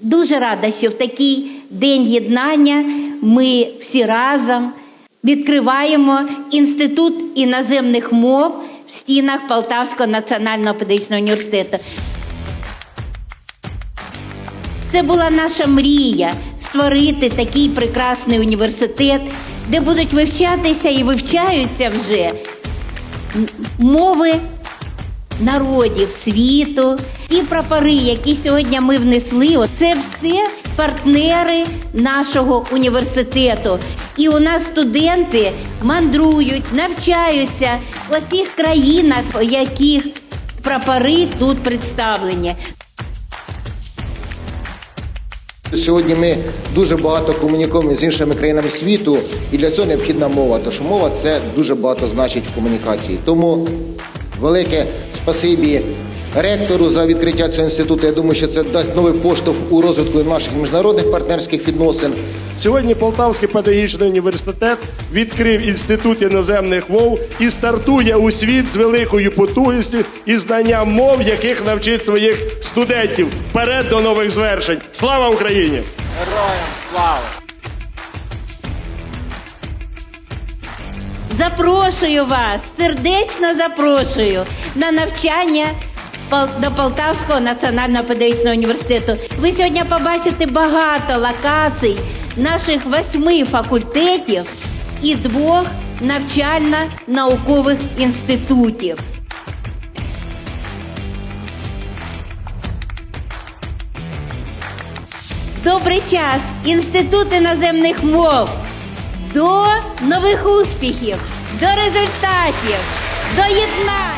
Дуже рада, що в такий день єднання ми всі разом відкриваємо інститут іноземних мов в стінах Полтавського національного педагогічного університету. Це була наша мрія створити такий прекрасний університет, де будуть вивчатися і вивчаються вже мови народів світу і прапори, які сьогодні ми внесли. Це все партнери нашого університету. І у нас студенти мандрують, навчаються у тих країнах, в яких прапори тут представлені. Сьогодні ми дуже багато комунікуємо з іншими країнами світу, і для цього необхідна мова. Що мова це дуже багато значить в комунікації. Тому велике спасибі ректору за відкриття цього інституту. Я думаю, що це дасть новий поштовх у розвитку наших міжнародних партнерських відносин. Сьогодні Полтавський педагогічний університет відкрив інститут іноземних мов і стартує у світ з великою потужністю і знанням мов, яких навчить своїх студентів. Вперед до нових звершень. Слава Україні! Героям слава! Запрошую вас, сердечно запрошую на навчання до Полтавського національного педагогічного університету. Ви сьогодні побачите багато локацій наших восьми факультетів і двох навчально-наукових інститутів. Добрий час, Інститут іноземних мов. До нових успіхів, до результатів, до єднання.